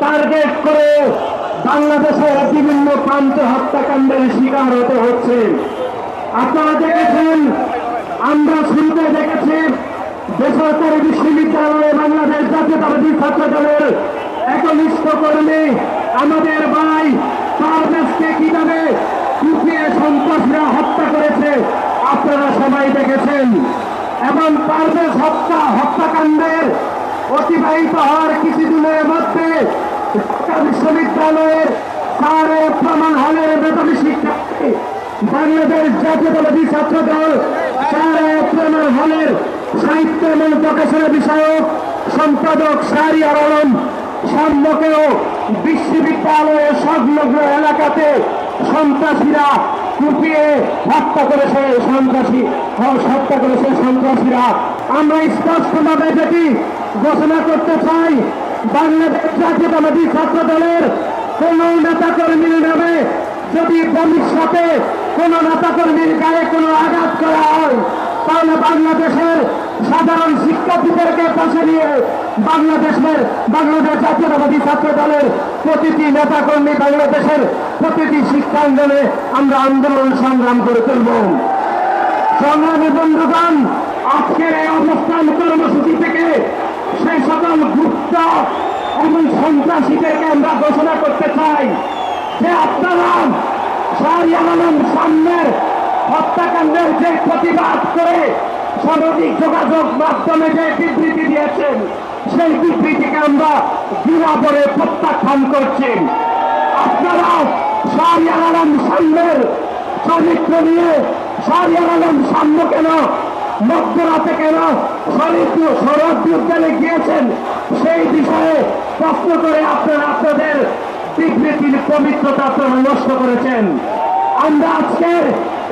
Target করে বাংলাদেশের বিভিন্ন প্রান্তে হত্যাকাণ্ডের শিকার হতে হচ্ছে। আপনারা দেখেছেন, আমরা শুরুতে দেখেছি, বেসরকারি বিশ্ববিদ্যালয়ে বাংলাদেশ জাতীয়তাবাদী ছাত্র দলের একনিষ্ঠ কর্মী আমাদের ভাই পারভেজকে কীভাবে কুপিয়ে সন্ত্রাসীরা হত্যা করেছে, আপনারা সবাই দেখেছেন। এবং পারভেজ হত্যা, হত্যাকাণ্ডের অতিবাহিত হওয়ার কিছুদিনের মধ্যে বিশ্ববিদ্যালয়ের সারে প্রমাণ হলের মেধাবী শিক্ষার্থী বাংলাদেশ জাতীয়তাবাদী ছাত্র দল সারে প্রমাণ হলের সাহিত্য এবং প্রকাশনা বিষয়ক সম্পাদক শাহরিয়ার আলম সাম্যকেও বিশ্ববিদ্যালয়ের সংলগ্ন এলাকাতে সন্ত্রাসীরা কুপিয়ে হত্যা করেছে সন্ত্রাসী, হত্যা করেছে সন্ত্রাসীরা। আমরা স্পষ্টভাবে যেটি ঘোষণা করতে চাই বাংলাদেশ জাতীয়তাবাদী ছাত্র দলের কোন নেতা কর্মীর নামে যদি ভবিষ্যতে কোন নেতা কর্মীর গায়ে কোনো আঘাত করা হয়, তাহলে বাংলাদেশের সাধারণ শিক্ষার্থীদেরকে পাশে নিয়ে বাংলাদেশের বাংলাদেশ জাতীয়তাবাদী ছাত্র দলের প্রতিটি নেতা কর্মী বাংলাদেশের প্রতিটি শিক্ষাঙ্গনে আমরা আন্দোলন সংগ্রাম করে তুলব। সংগ্রামী বন্ধুগণ, আজকের এই অবস্থান কর্মসূচি থেকে সেই সকল গুপ্ত এবং সন্ত্রাসীদেরকে আমরা ঘোষণা করতে চাই যে আপনারা শাহরিয়ার আলম সামনের হত্যাকাণ্ডের যে প্রতিবাদ করে সামাজিক যোগাযোগ মাধ্যমে যে বিবৃতি দিয়েছেন, সেই বিবৃতিকে আমরা দৃঢ়ভাবে প্রত্যাখ্যান করছি। আপনারা শাহরিয়ার আলম সামনের চরিত্র নিয়ে শাহরিয়ার আলম সাম্য কেন মধ্যরাতে কেন শরীর শরৎ উদ্যানে গিয়েছেন। সেই বিষয়ে প্রশ্ন করে আপনারা আপনাদের বিবৃতির পবিত্রতা আপনারা নষ্ট করেছেন। আমরা আজকের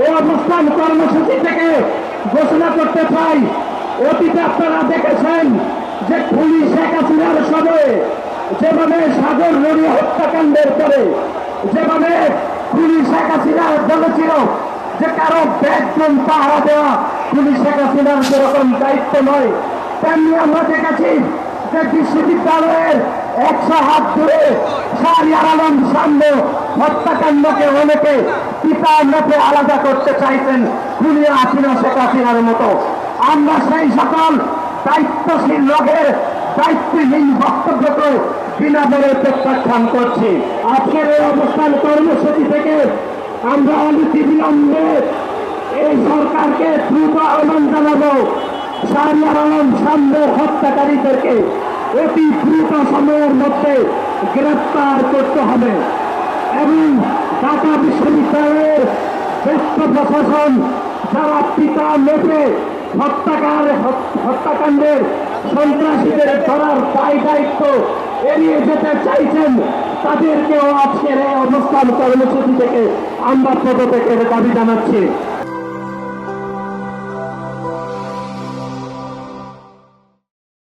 এই অবস্থান কর্মসূচি থেকে ঘোষণা করতে চাই, অতীতে আপনারা দেখেছেন যে পুলিশ শেখ হাসিনার সময়ে যেভাবে সাগর নদী হত্যাকাণ্ডের পরে যেভাবে পুলিশ শেখ হাসিনা বলেছিল যে কারও বেডরুম পাহারা দেওয়া পুলিশ শেখ হাসিনার যেরকম দায়িত্ব নয়, তেমনি আমরা দেখেছি যে বিশ্ববিদ্যালয়ের একশো হাত দূরে শাহরিয়ার আলম সামনে হত্যাকাণ্ডকে অনেকে পিতা মেপে আলাদা করতে চাইছেন খুলিয়া হাসিনা শেখ হাসিনার মতো। আমরা সেই সকল দায়িত্বশীল লোকের দায়িত্বহীন বক্তব্যকে বিনা দরে প্রত্যাখ্যান করছি। আজকের এই অবস্থান কর্মসূচি থেকে আমরা অনতি বিলম্বে এই সরকারকে দ্রুত আহ্বান জানাব। শাহরিয়ার আলম সামনের হত্যাকারীদেরকে অতি দ্রুত সময়ের মধ্যে গ্রেপ্তার করতে হবে এবং ঢাকা বিশ্ববিদ্যালয়ের শ্রেষ্ঠ প্রশাসন যারা পিতা মেপে হত্যাকার হত্যাকাণ্ডের সন্ত্রাসীদের ধরার দায় দায়িত্ব এড়িয়ে যেতে চাইছেন তাদেরকেও আজকের এই অবস্থান কর্মসূচি থেকে আমরা পদত্যাগের দাবি জানাচ্ছি।